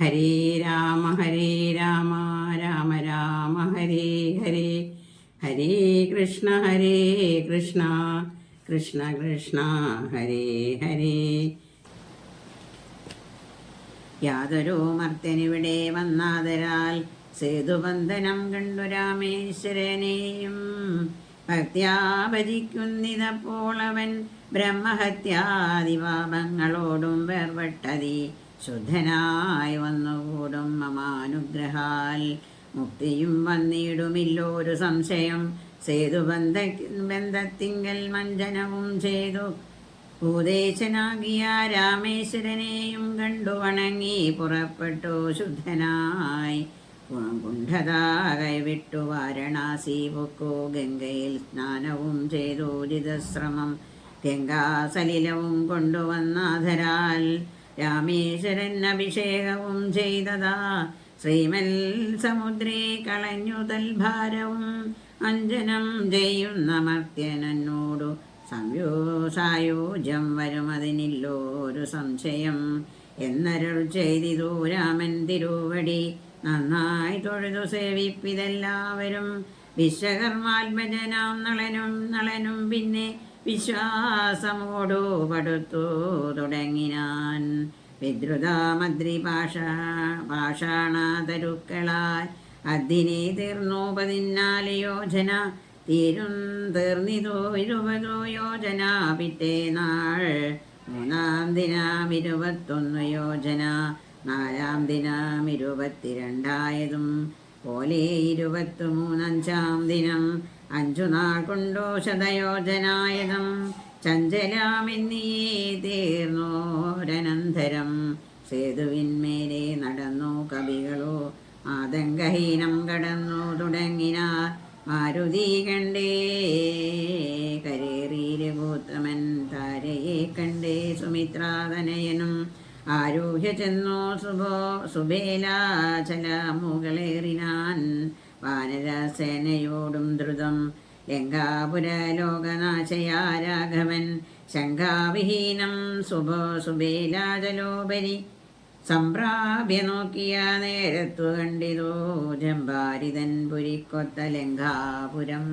ഹരേ രാമ ഹരേ രാമ രാമ രാമ ഹരേ ഹരേ. ഹരേ കൃഷ്ണ ഹരേ കൃഷ്ണ. കൃഷ്ണ കൃഷ്ണ ഹരേ ഹരേ. യാതൊരു മർത്തനിവിടെ വന്നാതരാൽ സേതുബന്ധനം കണ്ടു രാമേശ്വരനെയും. ഭക്ത്യാ ഭജിക്കുന്നിതപ്പോൾ അവൻ ബ്രഹ്മഹത്യാദിപാപങ്ങളോടും വേർപെട്ടതി. ശുദ്ധനായി വന്നുകൂടും മമാനുഗ്രഹാൽ. മുക്തിയും വന്നിടുമില്ലോരു സംശയം. സേതു ബന്ധ ബന്ധത്തിങ്കൽ മഞ്ജനവും ചെയ്തു. ഭൂദേശനാകിയ രാമേശ്വരനെയും കണ്ടു വണങ്ങി പുറപ്പെട്ടു ശുദ്ധനായി. കുണ്ഠത കൈവിട്ടു വാരണാസി പൊക്കു ഗംഗയിൽ സ്നാനവും ചെയ്തു ഉചിതശ്രമം ഗംഗാസലിലവും കൊണ്ടുവന്നാധരാൽ രാമേശ്വരൻ അഭിഷേകവും ചെയ്തതാ. ശ്രീമൽ സമുദ്രേ കളഞ്ഞു തൽഭാരവും അഞ്ജനം ചെയ്യുന്ന മർത്യനോടു സംയോസായോജ്യം വരുമതിനില്ലോരു സംശയം. എന്നരുൾ ചെയ്തിതു രാമൻ തിരുവടി. നന്നായി തൊഴുതു സേവിപ്പിതെല്ലാവരും. വിശ്വകർമാത്മജനാം നളനും നളനും പിന്നെ വിശ്വാസമോടു പടുത്തു തുടങ്ങിനാൻ വിദ്രുതാമദ്രി പാഷ പാഷാണതരുക്കളാൽ അതിനെ തീർന്നു പതിനാല് യോജന തീരും തീർന്നിതോ ഇരുപതോ യോജന പിറ്റേ നാൾ മൂന്നാം ദിനം ഇരുപത്തൊന്ന് യോജന നാലാം ദിനം ഇരുപത്തിരണ്ടായതും പോലെ ഇരുപത്തി മൂന്നഞ്ചാം ദിനം അഞ്ചു നാൾ കൊണ്ടോ ശതയോജനായതും ചഞ്ചലാമെന്നിയേ തീർന്നോരനന്തരം സേതുവിന്മേലെ നടന്നു കവികളോ ആതങ്കഹീനം കടന്നു തുടങ്ങിനാർ മാരുതി കണ്ടേ. കരേറിയിലെ ഗോത്രമൻ താരയെ കണ്ടേ. സുമിത്രാതനയനും ആരോഹ്യ ചെന്നു സുബോ സുബേലാചല മുകളേറിനാൻ വാനരസേനയോടും ദ്രുതം. ലങ്കാപുര ലോകനാശയാ രാഘവൻ ശങ്കാവിഹീനം സുബോ സുബേലാജലോപരി. സംപ്രാപ്യ നോക്കിയ നേരത്തു കണ്ടിതോ ജംബാരിതൻ പുരിക്കൊത്ത ലങ്കാപുരം.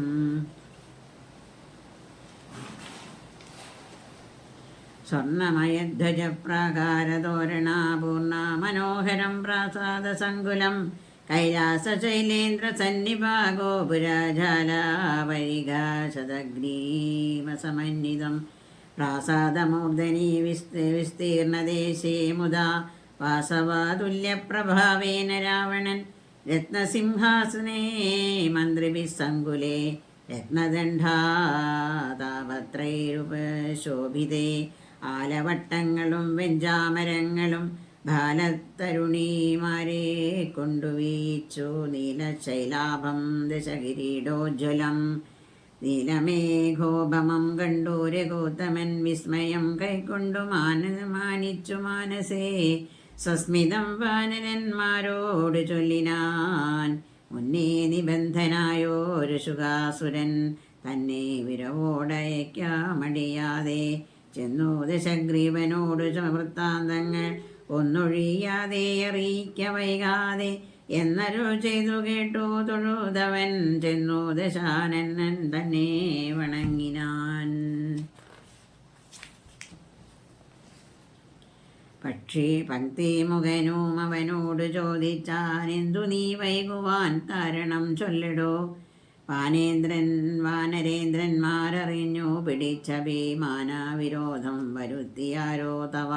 സ്വർണമയധ്വജപ്രാകാരതോരണാപൂർണ മനോഹരം പ്രാസാദസങ്കുലം. കൈലാസശൈലേന്ദ്രസന്നിഭാഗോപുരജാലാവഴികാശതഗ്രീമസമന്വിതം പ്രാസാദമൂർധനി വിസ്ത വിസ്തീർണദേശേ മുദാ വാസവാതുല്യപ്രഭാവേന രാവണൻ. രത്നസിംഹാസനേ മന്ത്രിഭിः സങ്കുലേ രത്നദണ്ഡാതാപത്രൈരുപശോഭിതേ. ആലവട്ടങ്ങളും വെഞ്ചാമരങ്ങളും ബാലത്തരുണീമാരെ കൊണ്ടുവീച്ചു നീലശൈലാഭം ദശകിരീടോജ്വലം. നീലമേഘോപമം കണ്ടു രഘോത്തമൻ വിസ്മയം കൈക്കൊണ്ടു മാന മാനിച്ചു മാനസേ. സസ്മിതം വാനരന്മാരോട് ചൊല്ലിനാൻ. മുന്നേ നിബന്ധനായോരു ശുകാസുരൻ തന്നെ വിരവോടയക്കാമടിയാതെ ചെന്നു ദശഗ്രീവനോട് വൃത്താന്തങ്ങൾ ഒന്നൊഴിയാതെ അറിയിക്ക വൈകാതെ എന്നരു ചെയ്തു കേട്ടു തൊഴുതവൻ ചെന്നു ദശാനന്ദൻ തന്നെ വണങ്ങിനാൻ. പക്ഷേ പങ്ക്തി മുഖനും അവനോട് ചോദിച്ചാൻ എന്തു നീ വൈകുവാൻ കാരണം ചൊല്ലിടോ? വാനേന്ദ്രൻ വാനരേന്ദ്രന്മാരറിഞ്ഞു പിടിച്ച ഭീമാന വിരോധം വരുത്തിയാരോ തവ?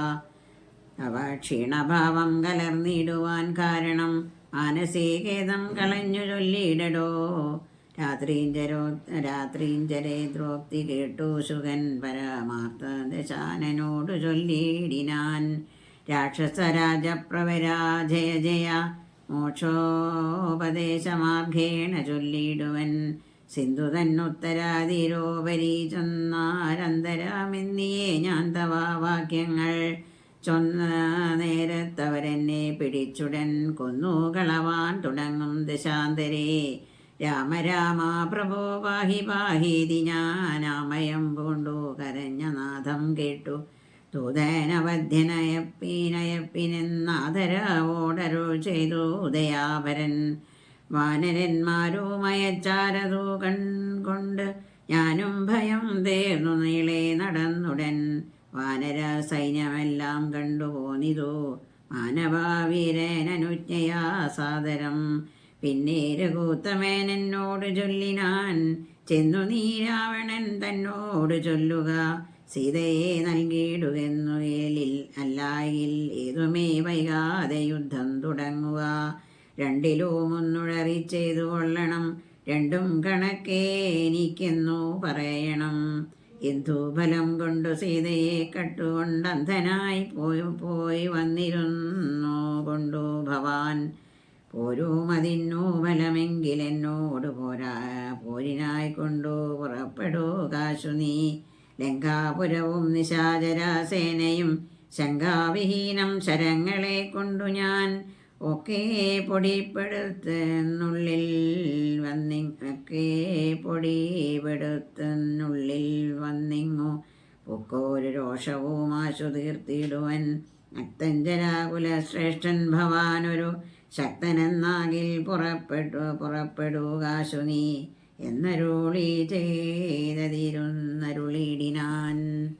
തവ ക്ഷീണഭാവം കലർന്നിടുവാൻ കാരണം. മാനസീകേതം കളഞ്ഞു ചൊല്ലിയിടടോ. രാത്രീഞ്ചരോ രാത്രീഞ്ചരേ ദ്രോക്തി കേട്ടു സുഖൻ പരമാർത്ഥ ദശാനനോട് ചൊല്ലിയിടിനാൻ. രാക്ഷസരാജപ്രവരാ ജയ ജയ മോക്ഷോപദേശമാർഗേണ ചൊല്ലിയിടുവൻ. സിന്ധു തന്നുത്തരാതിരോപരി ചൊന്നാരന്തരാമെന്നിയേ ഞാൻ തവ വാക്യങ്ങൾ. ചൊന്ന നേരത്തവരെന്നെ പിടിച്ചുടൻ കൊന്നുകളവാൻ തുടങ്ങും ദശാന്തരേ. രാമ രാമ പ്രഭോ വാഹി വാഹീതി ഞാനാമയം പൂണ്ടു കരഞ്ഞ നാദം കേട്ടു. ദൂതനവധ്യനയപ്പിനയപ്പിനെന്നാദരവോടരുൾ ചെയ്തു ഉദയാപരൻ. വാനരന്മാരുമയച്ചാരതു കൺകൊണ്ട് ഞാനും ഭയം തേർന്നു നീളെ നടന്നുടൻ. വാനര സൈന്യമെല്ലാം കണ്ടു പോന്നിതു. മാനവാവീരനനുജ്ഞയാ സാദരം. പിന്നീര് കൂത്തമേനോട് ചൊല്ലിനാൻ. ചെന്നു നീരാവണൻ തന്നോട് ചൊല്ലുക. സീതയെ നൽകിയിടുകെന്നു ഏലിൽ അല്ലായിൽ ഏതുമേ വൈകാതെ യുദ്ധം തുടങ്ങുക. രണ്ടിലോ മുന്നുഴറി ചെയ്തു കൊള്ളണം. രണ്ടും കണക്കേ എനിക്കെന്നു പറയണം. എന്തു ബലം കൊണ്ടു സീതയെ കട്ടുകൊണ്ട് അന്ധനായി പോയി പോയി വന്നിരുന്നു കൊണ്ടു ഭവാൻ. പോരൂ അതിന്നു ബലമെങ്കിൽ എന്നോട് പോരാ പോരിനായി കൊണ്ടു പുറപ്പെടൂ കാശു നീ ലങ്കാപുരവും നിശാചരാസേനയും ശങ്കാവിഹീനം ശരങ്ങളെ കൊണ്ടു ഞാൻ ഒക്കെ പൊടിപ്പെടുത്തുന്നുള്ളിൽ വന്നി ഒക്കെ പൊടിപ്പെടുത്തുന്നുള്ളിൽ വന്നിങ്ങു. പൊക്കോരു രോഷവും ആശു തീർത്തിടുവൻ അത്തഞ്ചനാകുല ശ്രേഷ്ഠൻ ഭവാനൊരു ശക്തനെന്നാകിൽ പുറപ്പെട്ടു പുറപ്പെടുകാശു നീ എന്നരുളി ചെയ്തതിരുന്നരുളിടിനാൻ.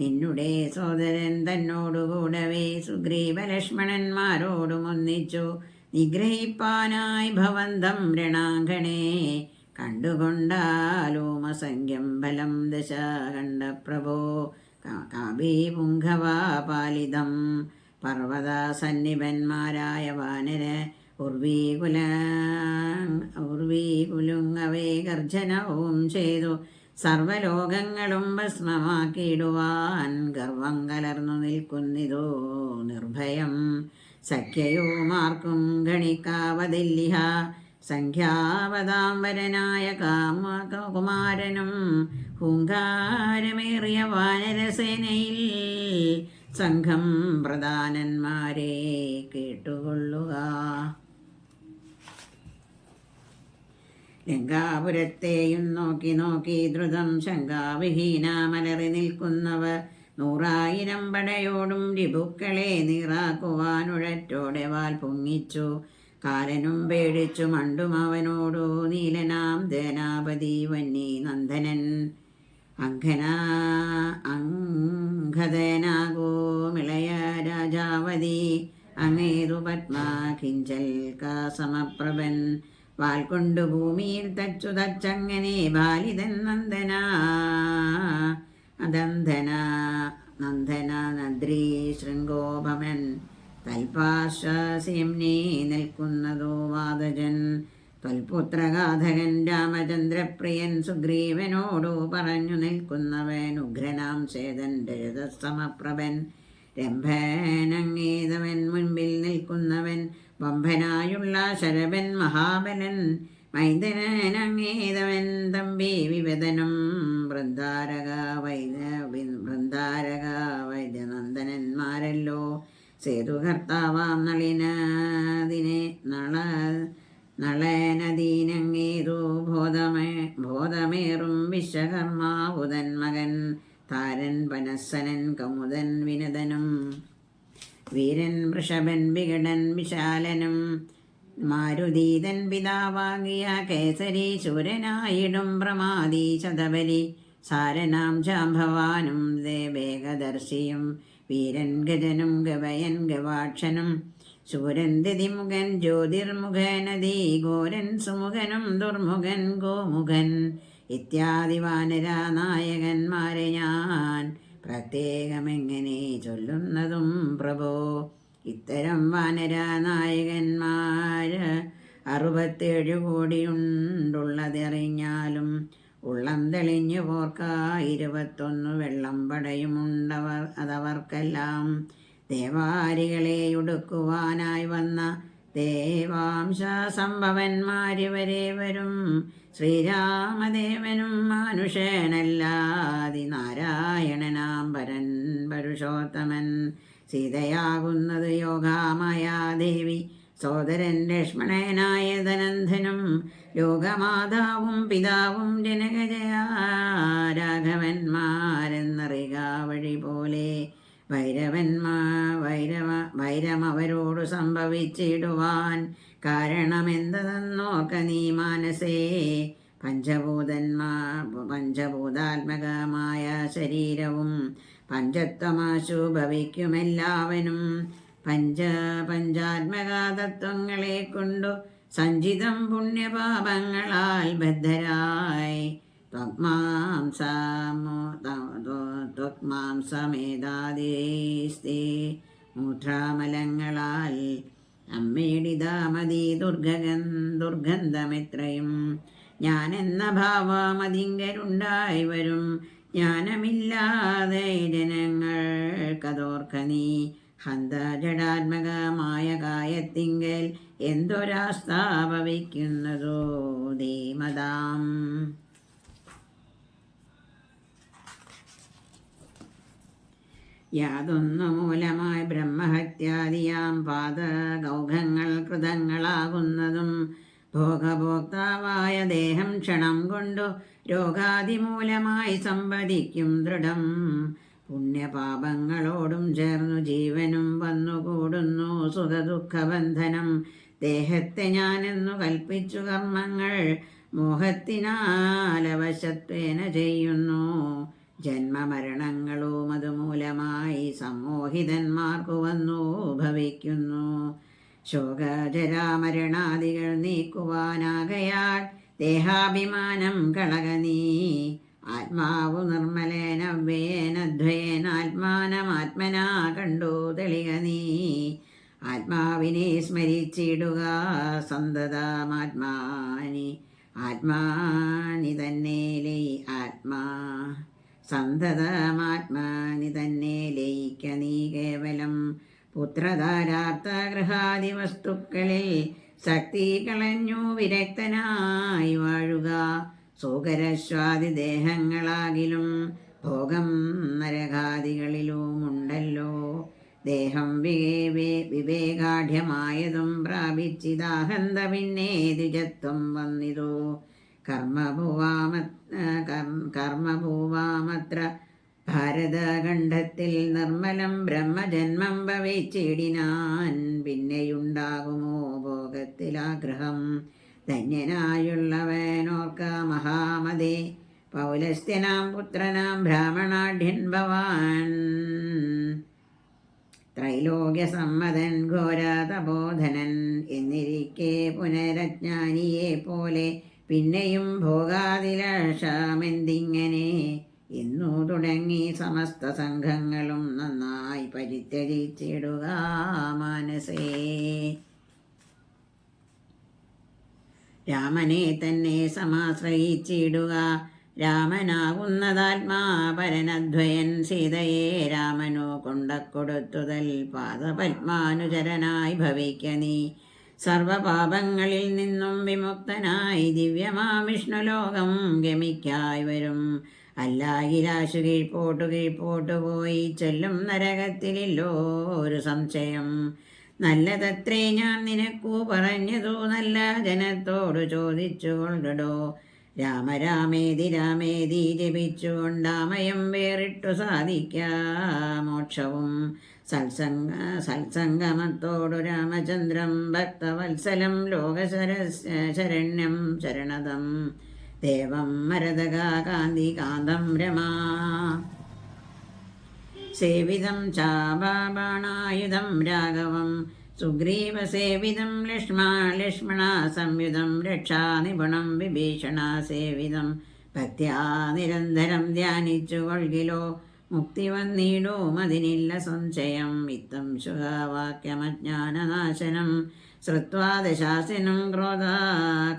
നിന്നുടെ സോദരൻ തന്നോടുകൂടവേ സുഗ്രീവ ലക്ഷ്മണന്മാരോടും ഒന്നിച്ചു. നിഗ്രഹിപ്പാനായി ഭവന്തം രണാങ്കണേ. കണ്ടുകൊണ്ടാലോമസംഖ്യം ബലം ദശ കണ്ട പ്രഭോ കാബീപുംഘവാപാലിതം പർവത സന്നിഭന്മാരായ വാനര ഉർവീകുല ഉർവീകുലുങ്ങവേ ഗർജനവും ചെയ്തു. സർവലോകങ്ങളും ഭസ്മമാക്കിയിടുവാൻ ഗർവം കലർന്നു നിൽക്കുന്നിതോ നിർഭയം. സഖ്യയോമാർക്കും ഗണിക്കാവതില്ലിഹ. സംഖ്യാവതാംബരനായ കാമകുമാരനും ഹുങ്കാരമേറിയ വാനരസേനയിൽ സംഘം പ്രധാനന്മാരെ കേട്ടുകൊള്ളുക. ലങ്കാപുരത്തെയും നോക്കി നോക്കി ദ്രുതം ശങ്കാവിഹീന മലറി നിൽക്കുന്നവർ നൂറായിരം പടയോടും രിപുക്കളെ നീറാക്കുവാനുഴറ്റോടെ വാൽ പൊങ്ങിച്ചു. കാലനും പേടിച്ചു മണ്ടും അവനോടു നീലനാം ദേനാപതി വന്നി നന്ദനൻ. അങ്കനാ അങ്കദനാകോ മിളയ രാജാവതി അങ്ങേതു പത്മാ കിഞ്ചൽ സമപ്രഭൻ വാൽ കൊണ്ടു ഭൂമിയിൽ തച്ചു തച്ചങ്ങനെ ബാലിതൻ നന്ദന. അദന്ധന നന്ദന നദ്രി ശൃംഗോപമൻ. തൽപാശ്വാസ്യംനീ നിൽക്കുന്നതോ വാദജൻ. തൽപുത്രഗാധകൻ രാമചന്ദ്രപ്രിയൻ സുഗ്രീവനോടു പറഞ്ഞു നിൽക്കുന്നവൻ ഉഗ്രനാം ചേതൻ രജതസമപ്രഭൻ രംഭനങ്ങേതവൻ മുൻപിൽ നിൽക്കുന്നവൻ വമ്പനായുള്ള ശരഭൻ മഹാബലൻ മൈന്ദനങ്ങേതവൻ തമ്പി വിവദനം വൃന്ദാരക വൈദ വൃന്ദാരക വൈദ്യനന്ദനന്മാരല്ലോ സേതുകർത്താവാം നളിനാദിനെ നള നളനദീനങ്ങേതു ബോധമേ ബോധമേറും വിശ്വകർമാവുതൻ മകൻ താരൻ പനസ്സനൻ കമുതൻ വിനദനും വീരൻ വൃഷഭൻ വികടൻ വിശാലനും മാരുതീതൻ പിതാവാകിയ കേസരി ശൂരനായിടും പ്രമാദി ശതബലി. സാരനാം ജാംഭവാനും ദേവേകദർശിയും വീരൻ ഗജനും ഗവയൻ ഗവാക്ഷനും ശൂരൻ ജ്യോതിർമുഖനദി ഘോരൻ സുമുഖനും ദുർമുഖൻ ഗോമുഖൻ. ഇത്യാദി വാനര നായകന്മാരെ ഞാൻ പ്രത്യേകമെങ്ങനെ ചൊല്ലുന്നതും പ്രഭോ. ഇത്തരം വാനര നായകന്മാര് അറുപത്തേഴ് കോടിയുണ്ടുള്ളതറിഞ്ഞാലും ഉള്ളം തെളിഞ്ഞു പോർക്ക. ഇരുപത്തൊന്നു വെള്ളം പടയുമുണ്ടവർ അതവർക്കെല്ലാം ദേവാരികളെ ഉടുക്കുവാനായി വന്ന ദേവാംശ സംഭവന്മാരിവരെ വരും ശ്രീരാമദേവനും മനുഷ്യനല്ലാതി നാരായണനാം പരൻ പരുഷോത്തമൻ. സീതയാകുന്നത് യോഗാമയാ ദേവി സോദരൻ ലക്ഷ്മണനായ ധനന്ധനും ലോകമാതാവും പിതാവും ജനകജയ രാഘവന്മാരെന്നറിക വഴി പോലെ ഭൈരവന്മാ ഭൈരവ ഭൈരമവരോട് സംഭവിച്ചിടുവാൻ കാരണമെന്തെന്നോർക്ക നീ മാനസേ. പഞ്ചഭൂതന്മാ പഞ്ചഭൂതാത്മകമായ ശരീരവും പഞ്ചത്വമാശു ഭവിക്കുമെല്ലാവനും പഞ്ച പഞ്ചാത്മകാതത്വങ്ങളെ കൊണ്ടു സഞ്ചിതം പുണ്യപാപങ്ങളാൽ ബദ്ധരായി. ത്വക്മാംസമേതാദേശേ മൂത്രാമലങ്ങളാൽ അമ്മേടിതാമതി ദുർഗന്ധമെത്രയും. ഞാനെന്ന ഭാവമതിങ്കരുണ്ടായി വരും ജ്ഞാനമില്ലാതെ ജനങ്ങൾക്കതോർക്ക നീ. ഹന്ത ജഡാത്മകമായ കായത്തിങ്കൽ എന്തൊരാസ്ഥാപവിക്കുന്നതോ ധീമതാം. യാതൊന്നു മൂലമായി ബ്രഹ്മഹത്യാദിയാം പാദഗൗഘങ്ങൾ കൃതങ്ങളാകുന്നതും. ഭോഗഭോക്താവായ ദേഹം ക്ഷണം കൊണ്ടു രോഗാതിമൂലമായി സംവദിക്കും ദൃഢം. പുണ്യപാപങ്ങളോടും ചേർന്നു ജീവനും വന്നുകൂടുന്നു സുഖദുഃഖബന്ധനം. ദേഹത്തെ ഞാനെന്നു കൽപ്പിച്ചു കർമ്മങ്ങൾ മോഹത്തിനാലവശത്വേന ചെയ്യുന്നു. ജന്മമരണങ്ങളും അതുമൂലമായി സമ്മോഹിതന്മാർക്കു വന്നു ഭവിക്കുന്നു. ശോകജരാമരണാദികൾ നീക്കുവാനാകയാൽ ദേഹാഭിമാനം കളകനീ ആത്മാവു ആത്മനാ കണ്ടു തെളിക നീ. ആത്മാവിനെ സ്മരിച്ചിടുക സന്തതമാത്മാനി ആത്മാനി തന്നെ ലയി ആത്മാ സന്തതമാത്മാനി തന്നെ ലയിക്ക നീ കേവലം പുത്രധാരാർത്ഥ ഗൃഹാദി വസ്തുക്കളിൽ ശക്തി കളഞ്ഞു വിരക്തനായി വാഴുക. സൂകരശ്വാദി ദേഹങ്ങളാകിലും ഭോഗം നരകാദികളിലുമുണ്ടല്ലോ. ദേഹം വിവേ വിവേകാഢ്യമായതും പ്രാപിച്ചിതാഹന്ത പിന്നെ ദ്വിജത്വം വന്നിതു. കർമ്മഭൂവാമ കർമ്മഭൂവാമത്ര ഭാരതഖണ്ഡത്തിൽ നിർമ്മലം ബ്രഹ്മജന്മം ഭവിച്ചിടിനാൻ പിന്നെയുണ്ടാകുമോ ഭോഗത്തിലാഗ്രഹം? ധന്യനായുള്ളവനോർക്ക മഹാമതി. പൗലസ്ത്യനാം പുത്രനാം ബ്രാഹ്മണാഢ്യൻ ഭവാൻ. ത്രൈലോക്യസമ്മതൻ ഘോരതബോധനൻ എന്നിരിക്കെ പുനരജ്ഞാനിയെ പോലെ പിന്നെയും ഭോഗാതിലാഷാമെന്തിങ്ങനെ എന്നു തുടങ്ങി സമസ്ത സംഘങ്ങളും നന്നായി പരിത്യജിച്ചിടുക മനസേ. രാമനെ തന്നെ സമാശ്രയിച്ചിടുക. രാമനാകുന്നതാത്മാപരനധ്വയൻ സീതയെ രാമനു കൊണ്ടക്കൊടുത്തുതൽ പാദപത്മാനുചരനായി ഭവിക്ക നീ. സർവപാപങ്ങളിൽ നിന്നും വിമുക്തനായി ദിവ്യമാ വിഷ്ണുലോകം ഗമിക്കായി വരും. അല്ലാഹിലാശു കീഴ്പോട്ടു കീഴ്പോട്ടു പോയി ചൊല്ലും നരകത്തിലില്ലോ ഒരു സംശയം. നല്ലതത്രേ ഞാൻ നിനക്കു പറഞ്ഞതു നല്ല ജനത്തോടു ചോദിച്ചു കൊണ്ടിടോ രാമരാമേതി രാമേതി ജപിച്ചുകൊണ്ടാമയം വേറിട്ടു സാധിക്കാമോക്ഷവും സത്സംഗ സത്സംഗമത്തോടു രാമചന്ദ്രം ഭക്തവത്സലം ലോകശര ശരണതം. ദേവം മരതകാന്തി കാന്തം രമാ. സേവിതം ചാബാണായുധം രാഘവം. സുഗ്രീവസേവിതം ലക്ഷ്മാ ലക്ഷ്മണ സംയുധം രക്ഷാനിപുണം വിഭീഷണാസേവിതം ഭക്തിയാ നിരന്തരം ധ്യാനിച്ചു കൊൾകിലോ മുക്തി വന്നിടും അതിനില്ല സംശയം ഇത്തം ശുഭവാക്യമജ്ഞാനനാശനം ശ്രുത്വാ ദശാസിനും ക്രോധ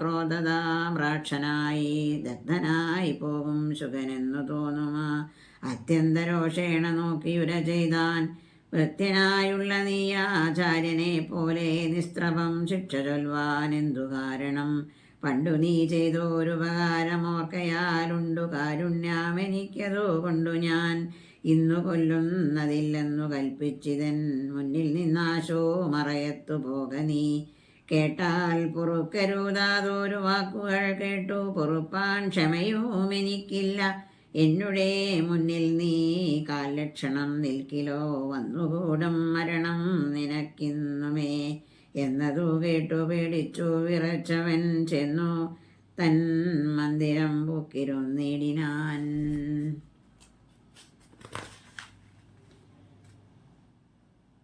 ക്രോധതാമ്രാക്ഷനായി ദഗ്ധനായി പോകും ശുഖനെന്നു തോന്നുമ. അത്യന്തരോഷേണ നോക്കിയുര ചെയ്താൻ. വൃത്യനായുള്ള നീ ആചാര്യനെ പോലെ നിസ്ത്രഭം ശിക്ഷ ചൊൽവാൻ. എന്തു കാരണം? പണ്ടു നീ ചെയ്തോരുപകാരമോർക്കയാലുണ്ടു കാരുണ്യാമെനിക്കതോ കൊണ്ടു ഞാൻ ഇന്നു കൊല്ലുന്നതില്ലെന്നു കൽപ്പിച്ചിതൻ മുന്നിൽ നിന്നാശോ മറയത്തു പോക നീ. കേട്ടാൽ പൊറുക്കരുതാതൊരു വാക്കുകൾ കേട്ടു. പൊറുപ്പാൻ ക്ഷമയും എനിക്കില്ല. എന്നുടെ മുന്നിൽ നീ കാലക്ഷണം നിൽക്കിലോ. വന്നുകൂടും മരണം നിനക്കിന്നുമേ. എന്നതു കേട്ടു പേടിച്ചു വിറച്ചവൻ ചെന്നു തൻ മന്ദിരം പൊക്കിരുന്നിടിനാൻ.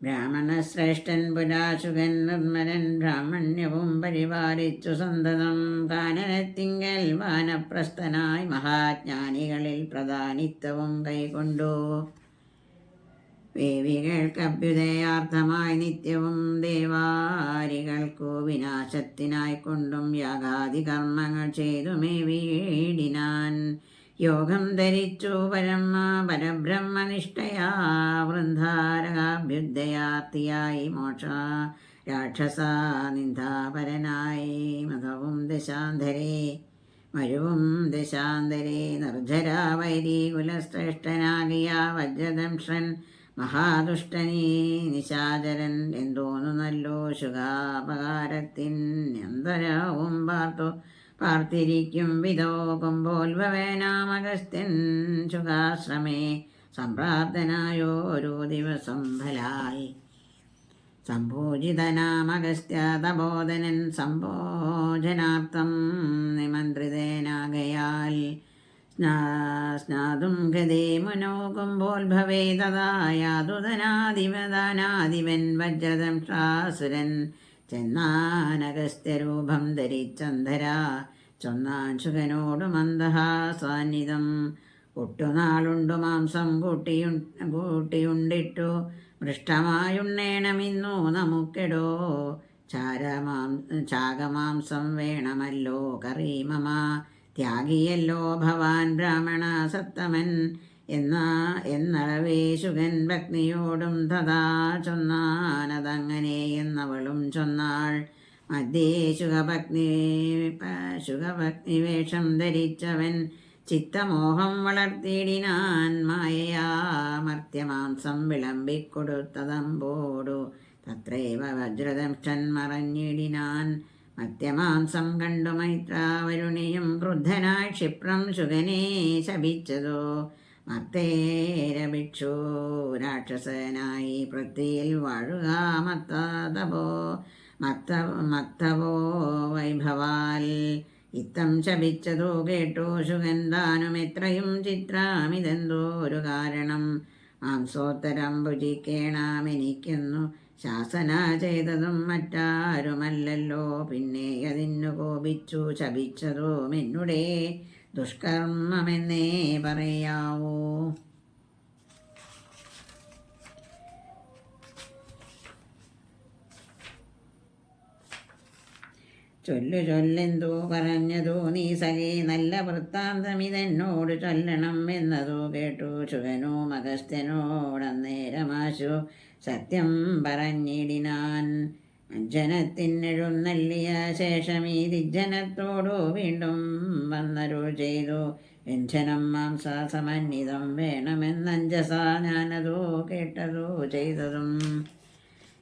ബ്രാഹ്മണശ്രേഷ്ഠൻ പുരാശുകൻ നിർമ്മലൻ ബ്രാഹ്മണ്യവും പരിപാലിച്ചു സന്തതം കാനനത്തിങ്കൽ വാനപ്രസ്ഥനായി മഹാജ്ഞാനികളിൽ പ്രധാനിത്വവും കൈക്കൊണ്ടു. വേവികൾക്കഭ്യുദയാർത്ഥമായി നിത്യവും ദേവാരികൾക്കു വിനാശത്തിനായിക്കൊണ്ടും യാഗാദി കർമ്മങ്ങൾ ചെയ്തുമേ വീടിനാൻ. യോഗം ധരിച്ചു പരമ പരബ്രഹ്മനിഷ്ഠയാ വൃന്ദാരകാഭ്യുദയാർത്ഥിയായി മോക്ഷ രാക്ഷസ നിന്ദാപരനായി മതവും ദശാന്തരേ മരുവും ദശാന്തരേ നിർജര വൈരീകുലശ്രേഷ്ഠനാകിയ വജ്രദംഷൻ മഹാദുഷ്ടനീ നിശാചരൻ എന്തോന്നുന്നല്ലോ ശുഖാപകാരത്തിൻ എന്തരവും പാർത്തു. പാർത്തിരിക്കും വിധോ കൊമ്പോത്ഭവേനാമഗസ്ത്യൻ ശുഖാശ്രമേ സംപ്രാപ്തനായോരോ ദിവസം ഫലായി. സംഭൂജിതനാമഗസ്ത്യതബോധനൻ സംഭോജനാർത്ഥം നിമന്ത്രിതേനാകയാൽ സ്നാതും ഗതേ മുനോകുമ്പോത്ഭവേ തഥാ വജ്രതം ഷാസുരൻ ചെന്നാനഗസ്ത്യരൂപം ധരിച്ചന്ധര ചൊന്നാൻ ശുഖനോടു മന്ദഹാസാന്നിധം ഒട്ടുനാളുണ്ടു മാംസം കൂട്ടിയു കൂട്ടിയുണ്ടിട്ടു മൃഷ്ടമായുണ്ണേണമിന്നു നമുക്കെടോ. ചാരമാം ചാകമാംസം വേണമല്ലോ കറീമമ ത്യാഗിയല്ലോ ഭവാൻ ബ്രാഹ്മണ സത്തമൻ എന്നാ എന്നളവേ ശുഗൻ ഭഗ്നിയോടും തഥാ ചൊന്നാനതങ്ങനെ എന്നവളും ചൊന്നാൾ. മധ്യേ ശുഖഭഗ്നി വേഷം ധരിച്ചവൻ ചിത്തമോഹം വളർത്തിയിടിനാൻ മായയാ മർത്യമാംസം വിളമ്പിക്കൊടുത്തതമ്പോടു. തത്രൈവ വജ്രദംഷൻ മറഞ്ഞിടിനാൻ മധ്യമാംസം കണ്ടു മൈത്രാവരുണിയും ക്രുദ്ധനായി ക്ഷിപ്രം ശുഗനെ ശപിച്ചതോ. മത്തേരഭിക്ഷു രാക്ഷസനായി പൃഥ്വിയിൽ വാഴുക മത്തതപോ. മത്ത മത്തവോ വൈഭവാൽ. ഇത്തം ശപിച്ചതോ കേട്ടു ശുഗന്ധാനും എത്രയും ചിത്രാമിതെന്തോ ഒരു കാരണം. മാംസോത്തരം ഭുജിക്കേണമെനിക്കുന്നു ശാസന ചെയ്തതും മറ്റാരുമല്ലല്ലോ. പിന്നെ അതിന്നു കോപിച്ചു ശപിച്ചതും എന്നുടെ ദുഷ്കർമ്മമെന്നേ പറയാവൂ. ചൊല്ലു ചൊല്ലെന്തോ പറഞ്ഞതോ നീ സഖേ നല്ല വൃത്താന്തമിതെന്നോട് ചൊല്ലണം എന്നതോ കേട്ടു ശുഗനോ മഗസ്ത്യനോടന്നേരമാശു സത്യം പറഞ്ഞിടിനാൻ. ജനത്തിനെഴുന്നള്ളിയ ശേഷം ഈ ദിജ്ജനത്തോടു വീണ്ടും വന്നരു ചെയ്തു. വ്യഞ്ജനം മാംസാസമന്വിതം വേണമെന്നഞ്ചസാ ഞാനതോ കേട്ടതോ ചെയ്തതും.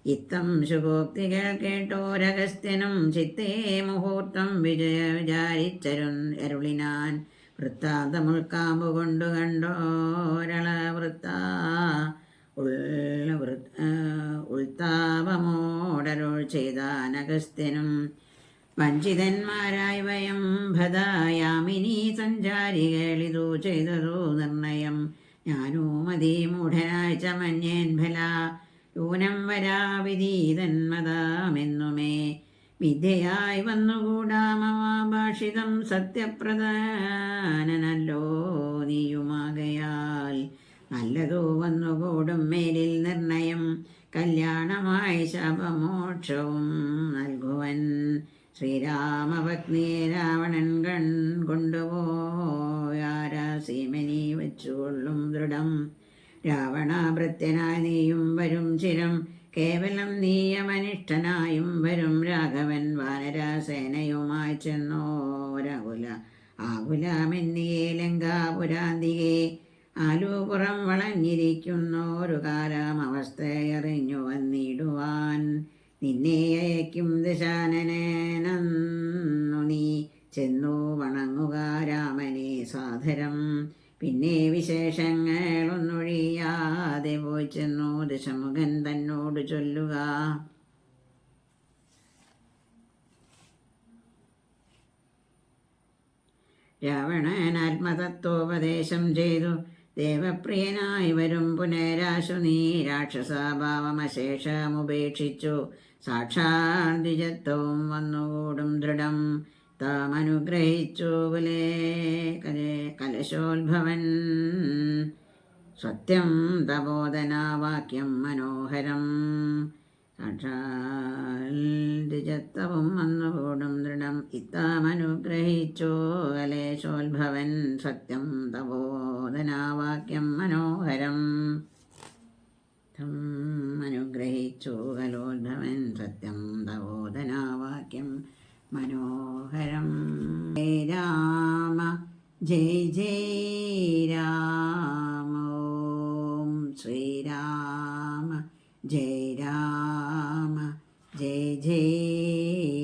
ഇത്തം ശുഭോക്തികൾ കേട്ടോ രഹസ്യനും ചിത്തേ മുഹൂർത്തം വിജയ വിചാരിച്ചരു അരുളിനാൻ. വൃത്താന്തമുൾക്കാമ്പു കൊണ്ടു കണ്ടോരള വൃത്ത ഉൾത്താപമോടരുൾ ചെയ്താനഗസ്ത്യനും വഞ്ചിതന്മാരായി വയം ഭദായാമിനി സഞ്ചാരികളിതു ചെയ്തതു നിർണയം. ഞാനോ മതി മൂഢനായി ചമഞ്ഞേൻ ഫല. യൂനം വരാവിധീതന്മതാമെന്നുമേ വിദ്യയായി വന്നുകൂടാമവാഭാഷിതം സത്യപ്രധാനനല്ലോ നീയുമാകയാൽ നല്ലതോ വന്നുകൂടും മേലിൽ നിർണയം. കല്യാണമായി ശാപമോക്ഷവും നൽകുവൻ ശ്രീരാമഭഗ്നിയെ രാവണൻ കൺ കൊണ്ടുപോയാരാസീമനി വെച്ചുകൊള്ളും ദൃഢം. രാവണാഭൃത്യനായി നീയും വരും ചിരം. കേവലം നീയമനിഷ്ഠനായും വരും രാഘവൻ. വാനരാസേനയുമായി ചെന്നോ ചെന്നോരകുല. ആകുലമെന്നിയേ ലങ്കാപുരാന്തികെ. ആലുപുറം വളഞ്ഞിരിക്കുന്നോരു കാലം അവസ്ഥയറിഞ്ഞു വന്നിടുവാൻ. നിന്നെ അയക്കും ദശാനനു നീ ചെന്നു വണങ്ങുക രാമനെ സാധരം പിന്നെ വിശേഷങ്ങളൊന്നൊഴിയാതെ പോയി ചെന്നു ദശമുഖൻ തന്നോട് ചൊല്ലുക. രാവണൻ ആത്മതത്വോപദേശം ചെയ്തു. ദേവപ്രിയനായി വരും പുനരാശു നീ രാക്ഷസാഭാവമശേഷമുപേക്ഷിച്ചു. സാക്ഷാദ്വിജത്വവും വന്നുകൂടും ദൃഢം. താമനുഗ്രഹിച്ചു കുലേ കലേ കലശോത്ഭവൻ. സത്യം തബോധനാവാക്യം മനോഹരം. സാക്ഷാൽ വന്നുകൂടും ദൃഢം. ഇത്താമനുഗ്രഹിച്ചോ കലേശോത്ഭവൻ സത്യം തപോധനാവാക്യം മനോഹരം. അനുഗ്രഹിച്ചോ കലോത്ഭവൻ സത്യം തപോധനാവാക്യം മനോഹരം. ജയ രാമ ജയ ജയ രാമ. ശ്രീരാമ ജയ രാമ. ജയ ജയ